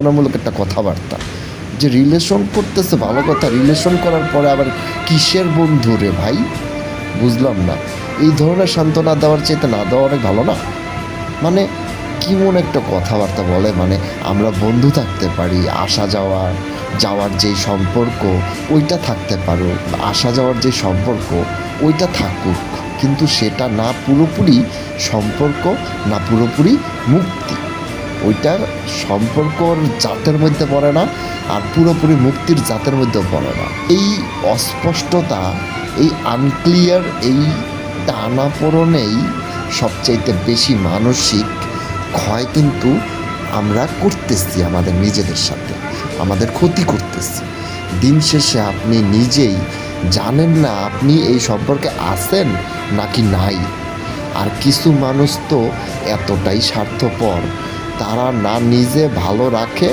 তুলনামূলক একটা কথাবার্তা। যে রিলেশন করতেছে, ভালো কথা রিলেশন করার পরে আবার কিসের বন্ধু রে ভাই? বুঝলাম না। এই ধরনের সান্ত্বনা দেওয়ার চাইতে না দেওয়া অনেক ভালো না? মানে কি কেমন একটা কথাবার্তা বলে? মানে আমরা বন্ধু থাকতে পারি, আসা যাওয়ার যাওয়ার যে সম্পর্ক, ওইটা থাকতে পারো। আসা যাওয়ার যে সম্পর্ক, ওইটা থাকুক। কিন্তু সেটা না পুরোপুরি সম্পর্ক, না পুরোপুরি মুক্তি। ওইটা সম্পর্কর জাতের মধ্যে পড়ে না আর পুরোপুরি মুক্তির জাতের মধ্যেও পড়ে না। এই অস্পষ্টতা, এই আনক্লিয়ার এই টানাপোড়নেই সবচাইতে বেশি মানসিক ক্ষয় কিন্তু আমরা করতেছি আমাদের নিজেদের সাথে, আমাদের ক্ষতি করতেছি। দিন শেষে আপনি নিজেই জানেন না আপনি এই সম্পর্কে আছেন নাকি নাই। আর কিছু মানুষ তো এতটাই স্বার্থপর তারা না নিজে ভালো রাখে